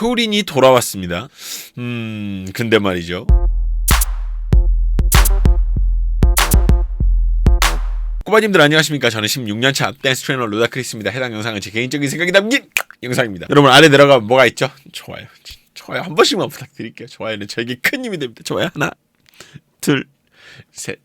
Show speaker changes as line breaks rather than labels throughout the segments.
효린이 돌아왔습니다. 음, 근데 말이죠. 꼬마님들 안녕하십니까? 저는 16년차 댄스 트레이너 루다크리스입니다. 해당 영상은 제 개인적인 생각이 담긴 영상입니다. 여러분 아래 내려가면 뭐가 있죠? 좋아요. 좋아요 한 번씩만 부탁드릴게요. 좋아요는 저에게 큰 힘이 됩니다. 좋아요. 하나 둘 셋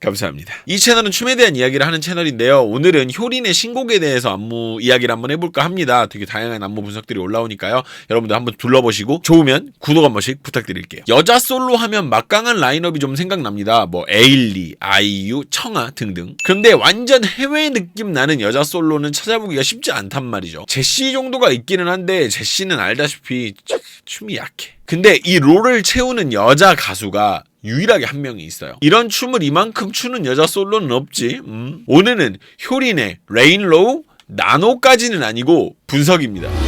감사합니다. 이 채널은 춤에 대한 이야기를 하는 채널인데요. 오늘은 효린의 신곡에 대해서 안무 이야기를 한번 해볼까 합니다. 되게 다양한 안무 분석들이 올라오니까요. 여러분들 한번 둘러보시고 좋으면 구독 한 번씩 부탁드릴게요. 여자 솔로 하면 막강한 라인업이 좀 생각납니다. 뭐 에일리, 아이유, 청아 등등. 그런데 완전 해외 느낌 나는 여자 솔로는 찾아보기가 쉽지 않단 말이죠. 제시 정도가 있기는 한데 제시는 알다시피 춤이 약해. 근데 이 롤을 채우는 여자 가수가 유일하게 한 명이 있어요. 이런 춤을 이만큼 추는 여자 솔로는 없지. 음. 오늘은 효린의 레인로우 나노까지는 아니고 분석입니다.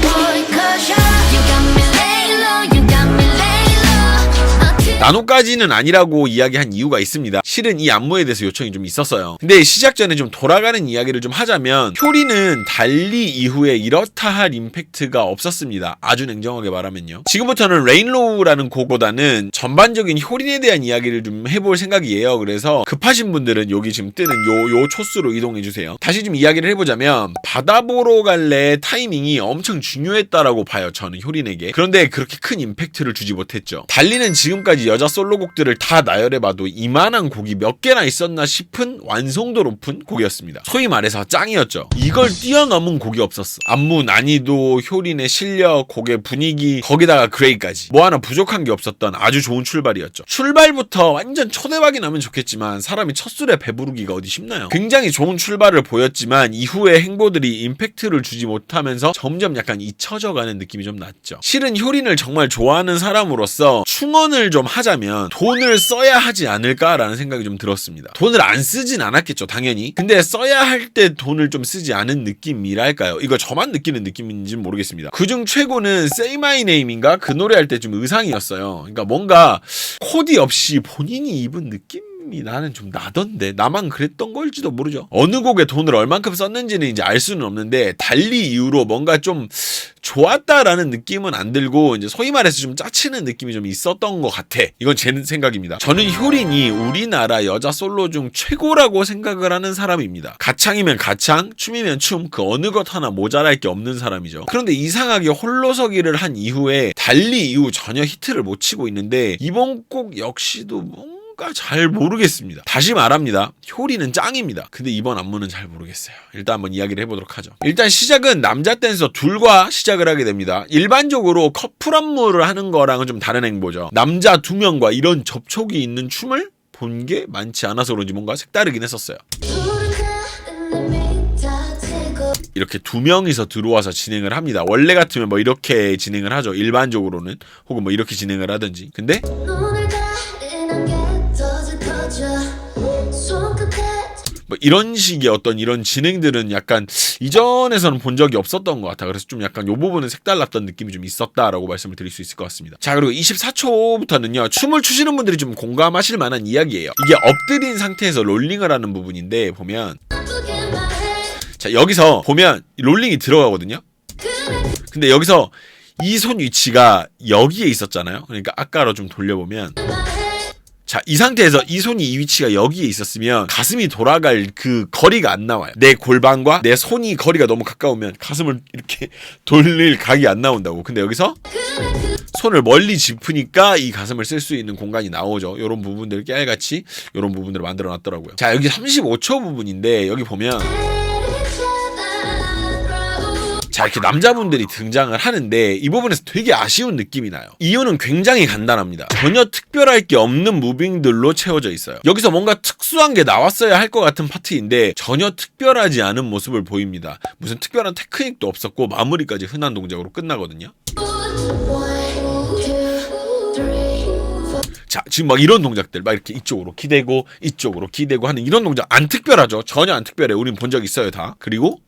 나노까지는 아니라고 이야기한 이유가 있습니다. 실은 이 안무에 대해서 요청이 좀 있었어요. 근데 시작 전에 좀 돌아가는 이야기를 좀 하자면 효리는 달리 이후에 이렇다 할 임팩트가 없었습니다. 아주 냉정하게 말하면요. 지금부터는 레인로우라는 곡보다는 전반적인 효린에 대한 이야기를 좀 해볼 생각이에요. 그래서 급하신 분들은 여기 지금 뜨는 요, 요 초수로 이동해 주세요. 다시 좀 이야기를 해보자면 바다 보러 갈래 타이밍이 엄청 중요했다라고 봐요. 저는 효린에게. 그런데 그렇게 큰 임팩트를 주지 못했죠. 달리는 지금까지 여자 솔로곡들을 다 나열해봐도 이만한 곡이 몇 개나 있었나 싶은 완성도 높은 곡이었습니다. 소위 말해서 짱이었죠. 이걸 뛰어넘은 곡이 없었어. 안무 난이도, 효린의 실력, 곡의 분위기, 거기다가 그레이까지. 뭐 하나 부족한 게 없었던 아주 좋은 출발이었죠. 출발부터 완전 초대박이 나면 좋겠지만 사람이 첫 술에 배부르기가 어디 쉽나요? 굉장히 좋은 출발을 보였지만 이후의 행보들이 임팩트를 주지 못하면서 점점 약간 잊혀져가는 느낌이 좀 났죠. 실은 효린을 정말 좋아하는 사람으로서 충원을 좀 하 자면 돈을 써야 하지 않을까라는 생각이 좀 들었습니다. 돈을 안 쓰진 않았겠죠, 당연히. 근데 써야 할 때 돈을 좀 쓰지 않은 느낌이랄까요? 이거 저만 느끼는 느낌인지는 모르겠습니다. 그중 최고는 Say My Name인가 그 노래 할 때 좀 의상이었어요. 그러니까 뭔가 코디 없이 본인이 입은 느낌? 이 나는 좀 나던데 나만 그랬던 걸지도 모르죠 어느 곡에 돈을 얼만큼 썼는지는 이제 알 수는 없는데 달리 이후로 뭔가 좀 좋았다라는 느낌은 안 들고 이제 소위 말해서 좀 짜치는 느낌이 좀 있었던 것 같아. 이건 제 생각입니다. 저는 효린이 우리나라 여자 솔로 중 최고라고 생각을 하는 사람입니다. 가창이면 가창 춤이면 춤 그 어느 것 하나 모자랄 게 없는 사람이죠. 그런데 이상하게 홀로서기를 한 이후에 달리 이후 전혀 히트를 못 치고 있는데 이번 곡 역시도 뭔 가잘 모르겠습니다. 다시 말합니다. 효리는 짱입니다. 근데 이번 안무는 잘 모르겠어요. 일단 한번 이야기를 해보도록 하죠. 일단 시작은 남자 댄서 둘과 시작을 하게 됩니다. 일반적으로 커플 안무를 하는 거랑은 좀 다른 행보죠. 남자 두 명과 이런 접촉이 있는 춤을 본 게 많지 않아서 그런지 뭔가 색다르긴 했었어요. 이렇게 두 명이서 들어와서 진행을 합니다. 원래 같으면 뭐 이렇게 진행을 하죠. 일반적으로는 혹은 뭐 이렇게 진행을 하든지. 근데 이런 식의 어떤 이런 진행들은 약간 이전에서는 본 적이 없었던 것 같아. 그래서 좀 약간 요 부분은 색달랐던 느낌이 좀 있었다라고 말씀을 드릴 수 있을 것 같습니다. 자 그리고 24초부터는요 춤을 추시는 분들이 좀 공감하실 만한 이야기예요. 이게 엎드린 상태에서 롤링을 하는 부분인데 보면 자 여기서 보면 롤링이 들어가거든요. 근데 여기서 이 손 위치가 여기에 있었잖아요. 그러니까 아까로 좀 돌려보면 자, 이 상태에서 이 손이 이 위치가 여기에 있었으면 가슴이 돌아갈 그 거리가 안 나와요. 내 골반과 내 손이 거리가 너무 가까우면 가슴을 이렇게 돌릴 각이 안 나온다고. 근데 여기서 손을 멀리 짚으니까 이 가슴을 쓸 수 있는 공간이 나오죠. 이런 부분들 깨알같이 이런 부분들을 만들어 놨더라고요. 자, 여기 35초 부분인데 여기 보면 자 이렇게 남자분들이 등장을 하는데 이 부분에서 되게 아쉬운 느낌이 나요. 이유는 굉장히 간단합니다. 전혀 특별할 게 없는 무빙들로 채워져 있어요. 여기서 뭔가 특수한 게 나왔어야 할 것 같은 파트인데 전혀 특별하지 않은 모습을 보입니다. 무슨 특별한 테크닉도 없었고 마무리까지 흔한 동작으로 끝나거든요. 자 지금 막 이런 동작들 막 이렇게 이쪽으로 기대고 이쪽으로 기대고 하는 이런 동작 안 특별하죠. 전혀 안 특별해. 우린 본 적 있어요 다. 그리고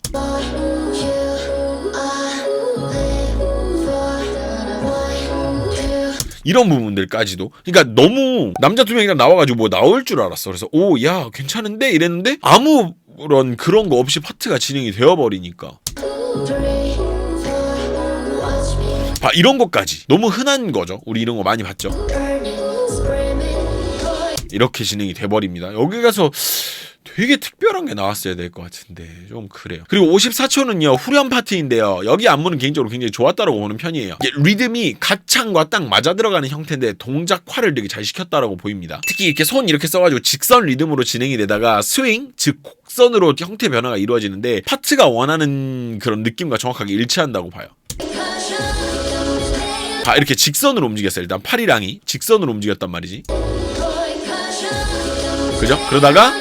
이런 부분들까지도 그러니까 너무 남자 두 명이랑 나와가지고 뭐 나올 줄 알았어 그래서 오 야 괜찮은데 이랬는데 아무런 그런 거 없이 파트가 진행이 되어버리니까 봐 이런 것까지 너무 흔한 거죠. 우리 이런 거 많이 봤죠. 이렇게 진행이 돼버립니다. 여기 가서 되게 특별한 게 나왔어야 될 것 같은데 좀 그래요. 그리고 54초는요 후렴 파트인데요. 여기 안무는 개인적으로 굉장히 좋았다라고 보는 편이에요. 리듬이 가창과 딱 맞아 들어가는 형태인데 동작화를 되게 잘 시켰다라고 보입니다. 특히 이렇게 손 이렇게 써가지고 직선 리듬으로 진행이 되다가 스윙 즉 곡선으로 형태 변화가 이루어지는데 파트가 원하는 그런 느낌과 정확하게 일치한다고 봐요. 봐 이렇게 직선으로 움직였어요. 일단 팔이랑이 직선으로 움직였단 말이지. 그죠? 그러다가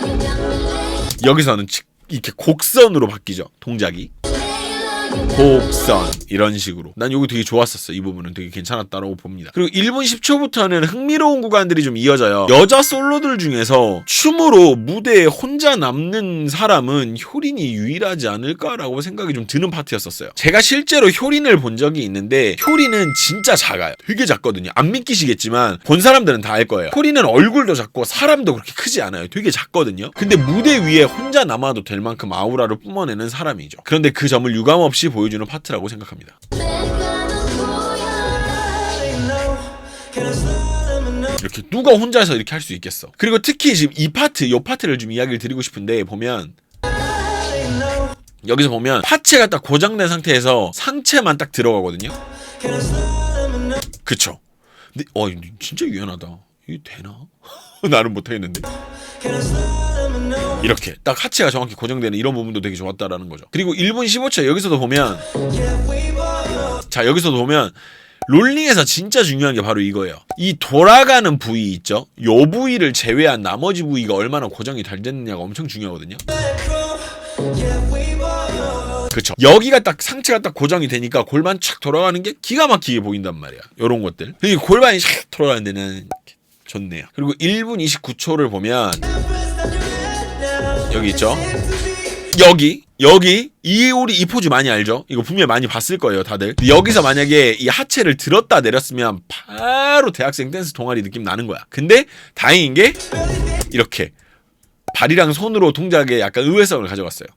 여기서는 직- 이렇게 곡선으로 바뀌죠. 동작이. 곡선 이런 식으로. 난 이거 되게 좋았었어. 이 부분은 되게 괜찮았다라고 봅니다. 그리고 1분 10초부터는 흥미로운 구간들이 좀 이어져요. 여자 솔로들 중에서 춤으로 무대에 혼자 남는 사람은 효린이 유일하지 않을까라고 생각이 좀 드는 파트였었어요. 제가 실제로 효린을 본 적이 있는데 효린은 진짜 작아요. 되게 작거든요. 안 믿기시겠지만 본 사람들은 다 알 거예요. 효린은 얼굴도 작고 사람도 그렇게 크지 않아요. 되게 작거든요. 근데 무대 위에 혼자 남아도 될 만큼 아우라를 뿜어내는 사람이죠. 그런데 그 점을 유감없이 보여주는 파트라고 생각합니다 이렇게 누가 혼자서 이렇게 할 수 있겠어. 그리고 특히 지금 이 파트, 이 파트를 좀 이야기를 드리고 싶은데 보면 여기서 보면 파츠가 딱 고정된 상태에서 상체만 딱 들어가거든요. 그쵸? 근데 어 진짜 유연하다. 이게 되나? 나는 못하겠는데. 이렇게 딱 하체가 정확히 고정되는 이런 부분도 되게 좋았다라는 거죠. 그리고 1분 15초 여기서도 보면 자 여기서도 보면 롤링에서 진짜 중요한 게 바로 이거예요. 이 돌아가는 부위 있죠? 요 부위를 제외한 나머지 부위가 얼마나 고정이 잘 됐느냐가 엄청 중요하거든요. 그쵸. 여기가 딱 상체가 딱 고정이 되니까 골반 착 돌아가는 게 기가 막히게 보인단 말이야. 요런 것들. 이 골반이 샥 돌아가는 데는 좋네요. 그리고 1분 29초를 보면 여기 있죠? 여기 여기 이 우리 이 포즈 많이 알죠? 이거 분명히 많이 봤을 거예요, 다들. 여기서 만약에 이 하체를 들었다 내렸으면 바로 대학생 댄스 동아리 느낌 나는 거야. 근데 다행인 게 이렇게 발이랑 손으로 동작에 약간 의외성을 가져갔어요.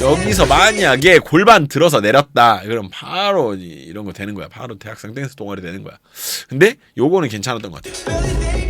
여기서 만약에 골반 들어서 내렸다. 그럼 바로 이- 이런 거 되는 거야. 바로 대학생 댄스 동아리 되는 거야. 근데 요거는 괜찮았던 것 같아요.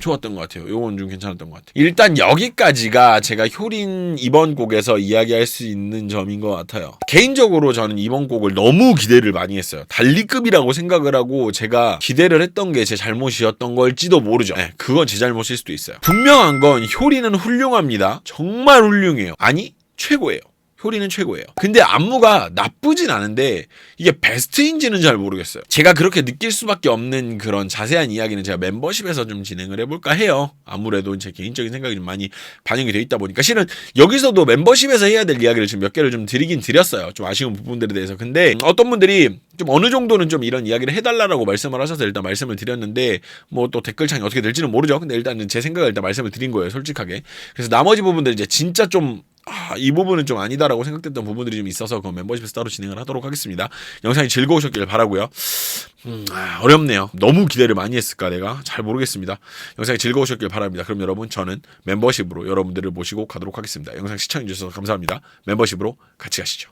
좋았던 것 같아요. 요건 좀 괜찮았던 것 같아요. 일단 여기까지가 제가 효린 이번 곡에서 이야기할 수 있는 점인 것 같아요. 개인적으로 저는 이번 곡을 너무 기대를 많이 했어요. 달리급이라고 생각을 하고 제가 기대를 했던 게 제 잘못이었던 걸지도 모르죠. 네, 그건 제 잘못일 수도 있어요. 분명한 건 효리는 훌륭합니다. 정말 훌륭해요. 아니, 최고예요. 효리는 최고예요. 근데 안무가 나쁘진 않은데 이게 베스트인지는 잘 모르겠어요. 제가 그렇게 느낄 수밖에 없는 그런 자세한 이야기는 제가 멤버십에서 좀 진행을 해볼까 해요. 아무래도 제 개인적인 생각이 좀 많이 반영이 돼 있다 보니까 실은 여기서도 멤버십에서 해야 될 이야기를 지금 몇 개를 좀 드리긴 드렸어요. 좀 아쉬운 부분들에 대해서. 근데 어떤 분들이 좀 어느 정도는 좀 이런 이야기를 해달라고 말씀을 하셔서 일단 말씀을 드렸는데 뭐 또 댓글창이 어떻게 될지는 모르죠. 근데 일단은 제 생각을 일단 말씀을 드린 거예요. 솔직하게. 그래서 나머지 부분들 이제 진짜 좀 아, 이 부분은 좀 아니다라고 생각됐던 부분들이 좀 있어서 그 멤버십에서 따로 진행을 하도록 하겠습니다. 영상이 즐거우셨길 바라고요. 음, 아, 어렵네요. 너무 기대를 많이 했을까 내가 잘 모르겠습니다. 영상이 즐거우셨길 바랍니다. 그럼 여러분 저는 멤버십으로 여러분들을 모시고 가도록 하겠습니다. 영상 시청해 주셔서 감사합니다. 멤버십으로 같이 가시죠.